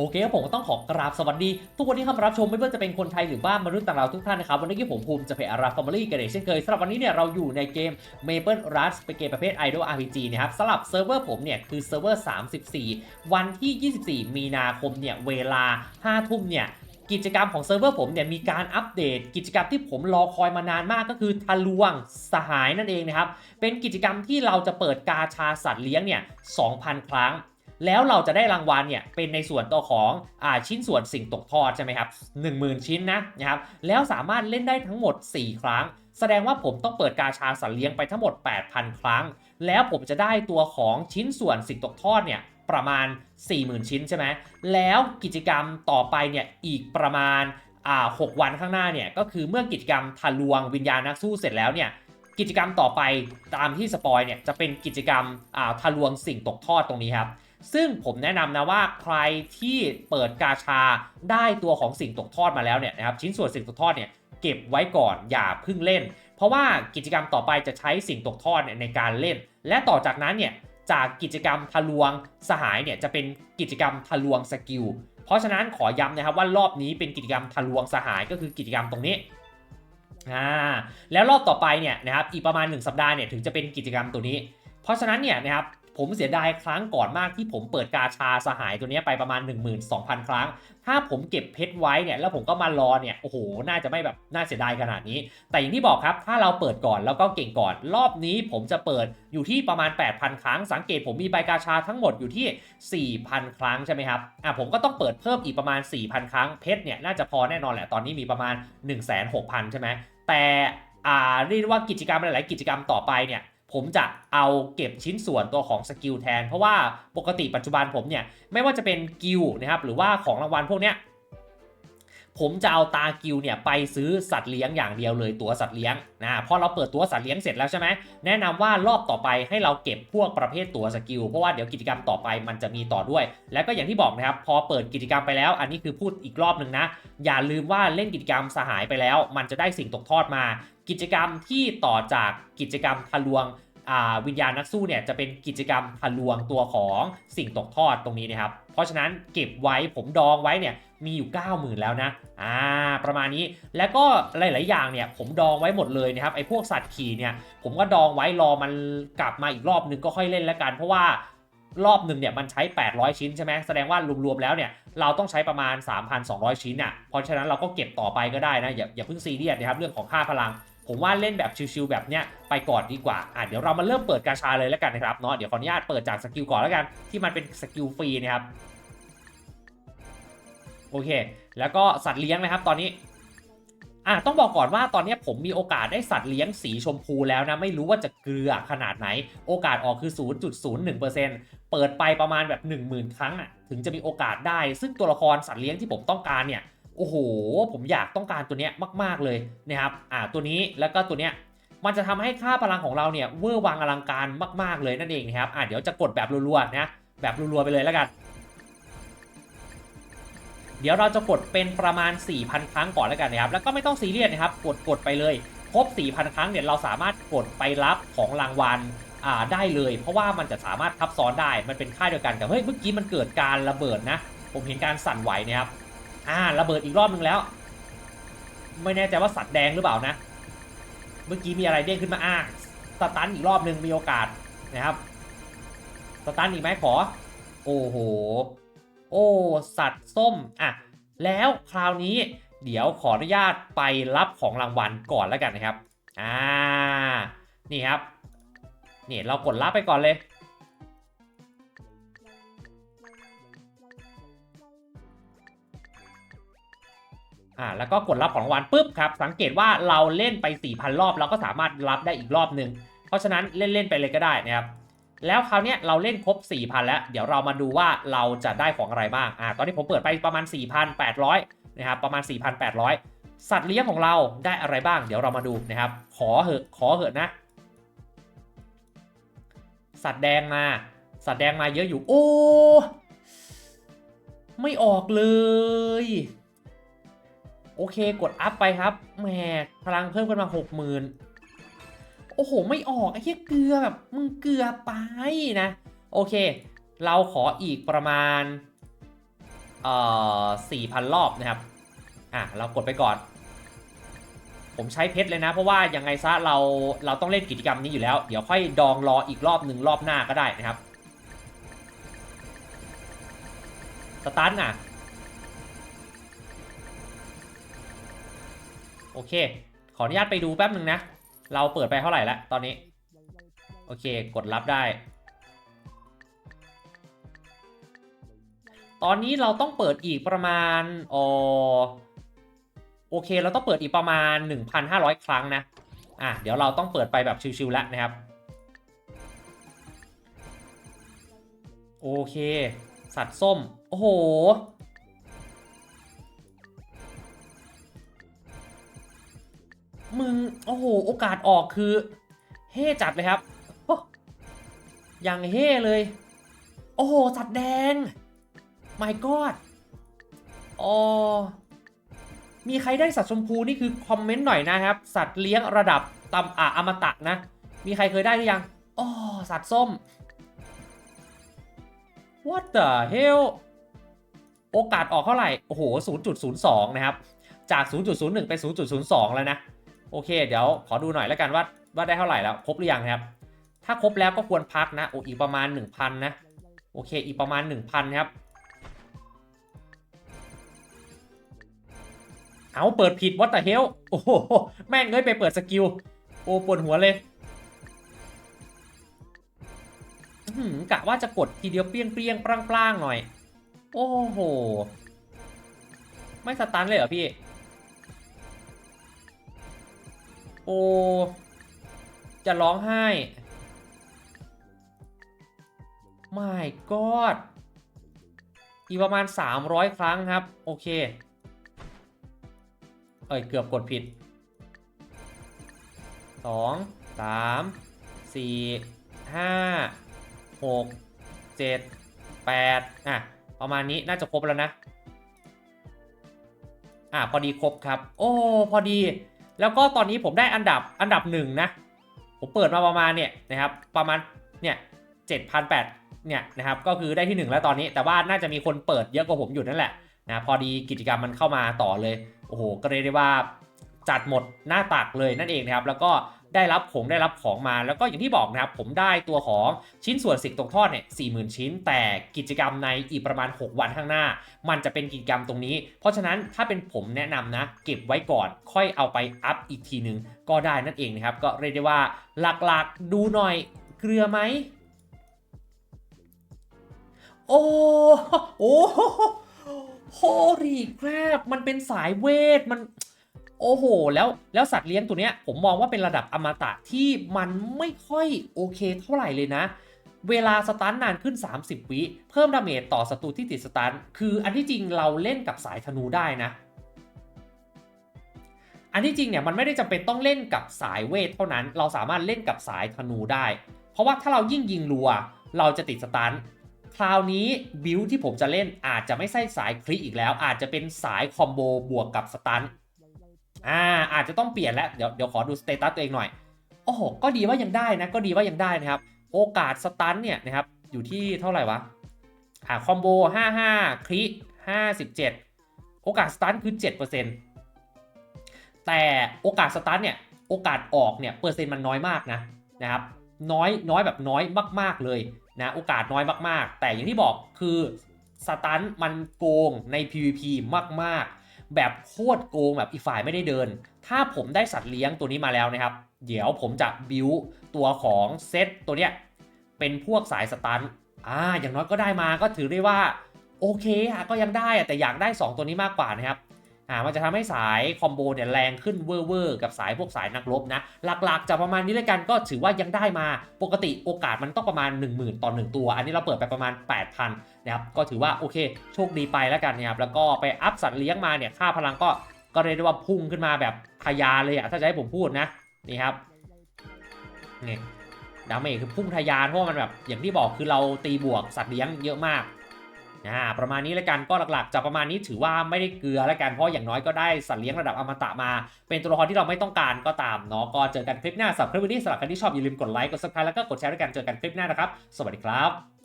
โอเคครับผมก็ต้องขอกราบสวัสดี ทุกคนที่เข้ามารับชมไม่ว่าจะเป็นคนไทยหรือว่านมนุษย์ต่างดาวทุกท่านนะครับวันนี้ผมภูมิจะเพอาราฟอร์มลี่กันเองเช่นเคยสำหรับวันนี้เนี่ยเราอยู่ในเกม Maple Rush เป็นเกมประเภท Idol RPG นะครับสำหรับเซิร์ฟเวอร์ผมเนี่ยคือเซิร์ฟเวอร์ 34 วันที่ 24 มีนาคมเนี่ยเวลา 5 ทุ่มเนี่ยกิจกรรมของเซิร์ฟเวอร์ผมเนี่ยมีการอัปเดต กิจกรรมที่ผมรอคอยมานานมากก็คือทะลวงสหายนั่นเองนะครับเป็นกิจกรรมที่เราจะเปิดกาชาสัตว์เลี้ยงเนี่ย2,000 ครั้ง แล้วเราจะได้รางวัลเนี่ยเป็นในส่วนตัวของอาชิ้นส่วนสิ่งตกทอดใช่ไหมครับ10,000 ชิ้นนะนะครับแล้วสามารถเล่นได้ทั้งหมด 4 ครั้ง แสดงว่าผมต้องเปิดกาชาสัตว์เลี้ยงไปทั้งหมด 8,000 ครั้ง แล้วผมจะได้ตัวของชิ้นส่วนสิ่งตกทอดเนี่ยประมาณ 40,000 ชิ้นใช่ไหมแล้วกิจกรรมต่อไปเนี่ยอีกประมาณอ่า6วันข้างหน้าเนี่ยก็คือเมื่อกิจกรรมทะลวงวิญญาณนักสู้เสร็จแล้วเนี่ย กิจกรรมต่อไปตามที่สปอยเนี่ยจะเป็นกิจกรรมอ่าทะลวงสิ่งตกทอดตรงนี้ครับซึ่งผมแนะนำนะว่าใครที่เปิดกาชาได้ตัวของสิ่งตกทอดมาแล้วเนี่ยนะครับชิ้นส่วนสิ่งตกทอดเนี่ยเก็บไว้ก่อนอย่าเพิ่งเล่น เพราะว่ากิจกรรมต่อไปจะใช้สิ่งตกทอดในการเล่น และต่อจากนั้นเนี่ยจากกิจกรรมทะลวงสหายเนี่ยจะเป็นกิจกรรมทะลวงสกิลเพราะฉะนั้นขอย้ำนะครับว่ารอบนี้เป็นกิจกรรมทะลวงสหายก็คือกิจกรรมตรงนี้ อ่าแล้วรอบต่อไปเนี่ยนะครับอีกประมาณ 1 สัปดาห์เนี่ยถึงจะเป็นกิจกรรมตัวนี้ เพราะฉะนั้นเนี่ยนะครับ ผมเสียดายครั้งก่อนมากที่ผมเปิดกาชาสหายตัวนี้ไปประมาณ 12,000 ครั้ง ถ้าผมเก็บเพชรไว้เนี่ยแล้วผมก็มารอเนี่ยโอ้โห น่าจะไม่แบบน่าเสียดายขนาดนี้ แต่อย่างที่บอกครับ ถ้าเราเปิดก่อนแล้วก็เก่งก่อน รอบนี้ผมจะเปิดอยู่ที่ประมาณ 8,000 ครั้ง สังเกตผมมีใบกาชาทั้งหมดอยู่ที่ 4,000 ครั้งใช่ไหมครับอะผมก็ต้องเปิดเพิ่มอีกประมาณ 4,000 ครั้งเพชรเนี่ยน่าจะพอแน่นอนแหละตอนนี้มีประมาณ 16,000 ใช่ไหมแต่อ่าเรียกว่ากิจกรรมหลาย ๆ กิจกรรมต่อไปเนี่ย ผมจะเอาเก็บชิ้นส่วนตัวของสกิลแทน เพราะว่าปกติปัจจุบันผมเนี่ย ไม่ว่าจะเป็นกิลนะครับหรือว่าของรางวัลพวกเนี้ย ผมจะเอาตากิลเนี่ยไปซื้อสัตว์เลี้ยงอย่างเดียวเลยตัวสัตว์เลี้ยงนะพอเราเปิดตัวสัตว์เลี้ยงเสร็จแล้วใช่ไหมแนะนำว่ารอบต่อไปให้เราเก็บพวกประเภทตัวสกิลเพราะว่าเดี๋ยวกิจกรรมต่อไปมันจะมีต่อด้วย แล้วก็อย่างที่บอกนะครับพอเปิดกิจกรรมไปแล้ว อันนี้คือพูดอีกรอบหนึ่งนะ อย่าลืมว่าเล่นกิจกรรมสหายไปแล้ว มันจะได้สิ่งตกทอดมา กิจกรรมที่ต่อจากกิจกรรมทะลวง วิญญาณนักสู้เนี่ยจะเป็นกิจกรรมทะลวงตัวของสิ่งตกทอดตรงนี้นะครับ เพราะฉะนั้นเก็บไว้ผมดองไว้เนี่ยมีอยู่ 90,000 แล้วนะอ่าประมาณนี้แล้วก็หลาย ๆ อย่างเนี่ยผมดองไว้หมดเลยนะครับไอ้พวกสัตว์ขี่เนี่ยผมก็ดองไว้รอมันกลับมาอีกรอบนึงก็ค่อยเล่นแล้วกัน เพราะว่ารอบหนึ่งเนี่ยมันใช้ 800 ชิ้นใช่ไหมแสดงว่ารวม ๆ แล้วเนี่ยเราต้องใช้ประมาณ 3,200 ชิ้นอะเพราะฉะนั้นเราก็เก็บต่อไปก็ได้นะอย่าอย่าเพิ่งซีเรียสนะครับเรื่องของค่าพลัง ผมว่าเล่นแบบชิวๆแบบเนี้ยไปก่อนดีกว่าอะเดี๋ยวเรามาเริ่มเปิดกาชาเลยแล้วกันนะครับเนาะเดี๋ยวขออนุญาตเปิดจากสกิลก่อนแล้วกันที่มันเป็นสกิลฟรีนะครับโอเค แล้วก็สัตว์เลี้ยงนะครับตอนนี้อะต้องบอกก่อนว่าตอนนี้ผมมีโอกาสได้สัตว์เลี้ยงสีชมพูแล้วนะ ไม่รู้ว่าจะเกลือขนาดไหน โอกาสออกคือ 0.01%เปิดไปประมาณแบบ 10,000 ครั้งอะถึงจะมีโอกาสได้ ซึ่งตัวละครสัตว์เลี้ยงที่ผมต้องการเนี่ย โอ้โห ผมอยากต้องการตัวเนี้ยมาก ๆเลยนะครับอ่าตัวนี้แล้วก็ตัวเนี้ยมันจะทำให้ค่าพลังของเราเนี่ยเวอร์วังอลังการมาก ๆเลยนั่นเองนะครับอ่าเดี๋ยวจะกดแบบรัวๆนะแบบรัวๆไปเลยแล้วกัน เดี๋ยวเราจะกดเป็นประมาณ 4,000 ครั้งก่อนแล้วกันนะครับแล้วก็ไม่ต้องซีเรียสนะครับกดกดไปเลยครบ 4,000 ครั้งเนี่ยเราสามารถกดไปรับของรางวัลอ่าได้เลย เพราะว่ามันจะสามารถทับซ้อนได้มันเป็นค่ายเดียวกันกับเฮ้ยเมื่อกี้มันเกิดการระเบิดนะ ผมเห็นการสั่นไหวนะครับ อ่าระเบิดอีกรอบหนึ่งแล้ว ไม่แน่ใจว่าสัตว์แดงหรือเปล่านะ เมื่อกี้มีอะไรเด้งขึ้นมาอ่าสตันอีกรอบหนึ่งมีโอกาสนะครับสตันอีกไหมขอ โอ้โห โอ้ สัตว์ส้ม อะ แล้วคราวนี้เดี๋ยวขออนุญาตไปรับของรางวัลก่อนแล้วกันนะครับ อ่า นี่ครับ นี่เรากดรับไปก่อนเลย อ่าแล้วก็กดรับของรางวัลปุ๊บครับสังเกตว่าเราเล่นไป 4,000 รอบเราก็สามารถรับได้อีกรอบหนึ่งเพราะฉะนั้นเล่นๆไปเลยก็ได้นะครับแล้วคราวนี้เราเล่นครบ 4,000 แล้ว เดี๋ยวเรามาดูว่าเราจะได้ของอะไรบ้างอ่าตอนนี้ผมเปิดไปประมาณ 4,800 นะครับประมาณ 4,800 สัตว์เลี้ยงของเราได้อะไรบ้าง เดี๋ยวเรามาดูนะครับ ขอเหอะขอเหอะนะ สัตว์แดงมา สัตว์แดงมาเยอะอยู่ โอ้ ไม่ออกเลย โอเคกดอัพไปครับแหมพลังเพิ่มขึ้นมา60,000โอ้โห ไม่ออกไอ้เหี้ยเกลือแบบมึงเกลือไปนะ โอเค เราขออีกประมาณเอ่อสี่พันรอบนะครับ อะ เรากดไปก่อน ผมใช้เพชรเลยนะ เพราะว่ายังไงซะเราเราต้องเล่นกิจกรรมนี้อยู่แล้ว เดี๋ยวค่อยดองรออีกรอบหนึ่งรอบหน้าก็ได้นะครับสตาร์ทอะ เค ขออนุญาตไปดูแป๊บหนึ่งนะ เราเปิดไปเท่าไหร่แล้วตอนนี้ โอเค กดรับได้ ตอนนี้เราต้องเปิดอีกประมาณอ๋อโอเค เราต้องเปิดอีกประมาณ 1,500 ครั้งนะ อะ เดี๋ยวเราต้องเปิดไปแบบชิวๆแล้วนะครับ โอเค สัตว์ส้ม โอ้โห มึง โอ้โห โอกาสออกคือ เฮ่จัดเลยครับอย่างเฮ่เลย โอ้โห สัตว์แดง my god อ๋อมีใครได้สัตว์ชมพูนี่คือคอมเมนต์หน่อยนะครับ สัตว์เลี้ยงระดับตำอะอมตะนะ มีใครเคยได้หรือยังอ๋อสัตว์ส้ม what the hell โอกาสออกเท่าไหร่ โอ้โห 0.02 นะครับ จาก 0.01 เป็น 0.02 แล้วนะ โอเค เดี๋ยวขอดูหน่อยแล้วกันว่าว่าได้เท่าไหร่แล้ว ครบหรือยังครับ ถ้าครบแล้วก็ควรพักนะ โอ้อีกประมาณ 1,000 นะ โอเค อีกประมาณ 1,000 ครับ เอาเปิดผิดวัตเ h เฮลโอ้โห แม่งเอ้ยไปเปิดสกิล โอ้ปวดหัวเลยหือกะว่าจะกดทีเดียวเปรี้ยงเปรี้ยงปร้างปร้างหน่อย โอ้โห ไม่สตันเลยเหรอพี่ โอ้ จะร้องไห้ my god อีกประมาณ 300 ครั้งครับ โอเค เอ้ย เกือบกดผิด 2 3 4 5 6 7 8 อะ ประมาณนี้น่าจะครบแล้วนะ อะ พอดีครบครับ โอ้ พอดี แล้วก็ตอนนี้ผมได้อันดับอันดับหนึ่งนะ ผมเปิดมาประมาณเนี่ยนะครับประมาณเนี่ยเจ็ดพันแปดเนี่ยนะครับก็คือได้ที่หนึ่งแล้วตอนนี้ แต่ว่าน่าจะมีคนเปิดเยอะกว่าผมอยู่นั่นแหละนะพอดีกิจกรรมมันเข้ามาต่อเลย โอ้โห ก็เรียกได้ว่าจัดหมดหน้าตักเลยนั่นเองนะครับ แล้วก็ ได้รับของได้รับของมา แล้วก็อย่างที่บอกนะครับผมได้ตัวของชิ้นส่วนสิ่งตกทอดเนี่ยสี่หมื่นชิ้น แต่กิจกรรมในอีกประมาณ 6 วันข้างหน้า มันจะเป็นกิจกรรมตรงนี้ เพราะฉะนั้นถ้าเป็นผมแนะนำนะ เก็บไว้ก่อน ค่อยเอาไปอัพอีกทีหนึ่งก็ได้นั่นเองนะครับ ก็เรียกได้ว่าหลักๆดูหน่อยเกลือไหมโอ้โอ้โฮรีแครบมันเป็นสายเวทมัน โอ้โห แล้วแล้วสัตว์เลี้ยงตัวเนี้ยผมมองว่าเป็นระดับอมตะที่มันไม่ค่อยโอเคเท่าไหร่เลยนะ เวลาสตันนานขึ้น 30 วิเพิ่มดาเมจต่อศัตรูที่ติดสตันคืออันที่จริงเราเล่นกับสายธนูได้นะ อันที่จริงเนี่ยมันไม่ได้จำเป็นต้องเล่นกับสายเวทเท่านั้น เราสามารถเล่นกับสายธนูได้ เพราะว่าถ้าเรายิ่งยิงรัว เราจะติดสตันคราวนี้บิลที่ผมจะเล่นอาจจะไม่ใช่สายคลิอีกแล้ว อาจจะเป็นสายคอมโบบวกกับสตัน อ่าอาจจะต้องเปลี่ยนแล้วเดี๋ยวเดี๋ยวขอดูสเตตัสตัวเองหน่อย โอ้โห ก็ดีว่ายังได้นะ ก็ดีว่ายังได้นะครับ โอกาสสตันเนี่ยนะครับ อยู่ที่เท่าไหร่วะ อ่าคอมโบ 55 คลิ57 โอกาสสตันคือ 7%แต่โอกาสสตันเนี่ย โอกาสออกเนี่ย เปอร์เซ็นต์มันน้อยมากนะนะครับ น้อยน้อยแบบน้อยมาก ๆเลยนะ โอกาสน้อยมากๆ แต่อย่างที่บอกคือสตันมันโกงใน PVP มากๆ แบบโคตรโกงแบบอีกฝ่ายไม่ได้เดิน ถ้าผมได้สัตว์เลี้ยงตัวนี้มาแล้วนะครับ เดี๋ยวผมจะบิวตัวของเซตตัวเนี้ยเป็นพวกสายสตันอ่าอย่างน้อยก็ได้มาก็ถือได้ว่าโอเคอะก็ยังได้แต่อยากได้ 2 ตัวนี้มากกว่านะครับ อ่ามันจะทำให้สายคอมโบเนี่ยแรงขึ้นเวอร์เวอร์กับสายพวกสายนักรบนะ หลักๆจะประมาณนี้เลยกันก็ถือว่ายังได้มาปกติโอกาสมันต้องประมาณ 10,000 ต่อ 1 ตัว อันนี้เราเปิดไปประมาณ 8,000นะครับก็ถือว่าโอเคโชคดีไปแล้วกันนะครับแล้วก็ไปอัพสัตว์เลี้ยงมาเนี่ยค่าพลังก็ก็เรียกได้ว่าพุ่งขึ้นมาแบบทะยานเลยอะถ้าจะให้ผมพูดนะนี่ครับนี่ดาเมจคือพุ่งทะยานเพราะมันแบบอย่างที่บอกคือเราตีบวกสัตว์เลี้ยงเยอะมาก อ่าประมาณนี้แล้วกันก็หลักๆจะประมาณนี้ถือว่าไม่ได้เกลือแล้วกันเพราะอย่างน้อยก็ได้สัตว์เลี้ยงระดับอมตะมา เป็นตัวละครที่เราไม่ต้องการก็ตามเนาะก็เจอกันคลิปหน้าสำหรับคลิปวันนี้สำหรับใครที่ชอบอย่าลืมกดไลค์กดซับสไครต์แล้วก็กดแชร์ด้วยกันเจอกันคลิปหน้านะครับ สวัสดีครับ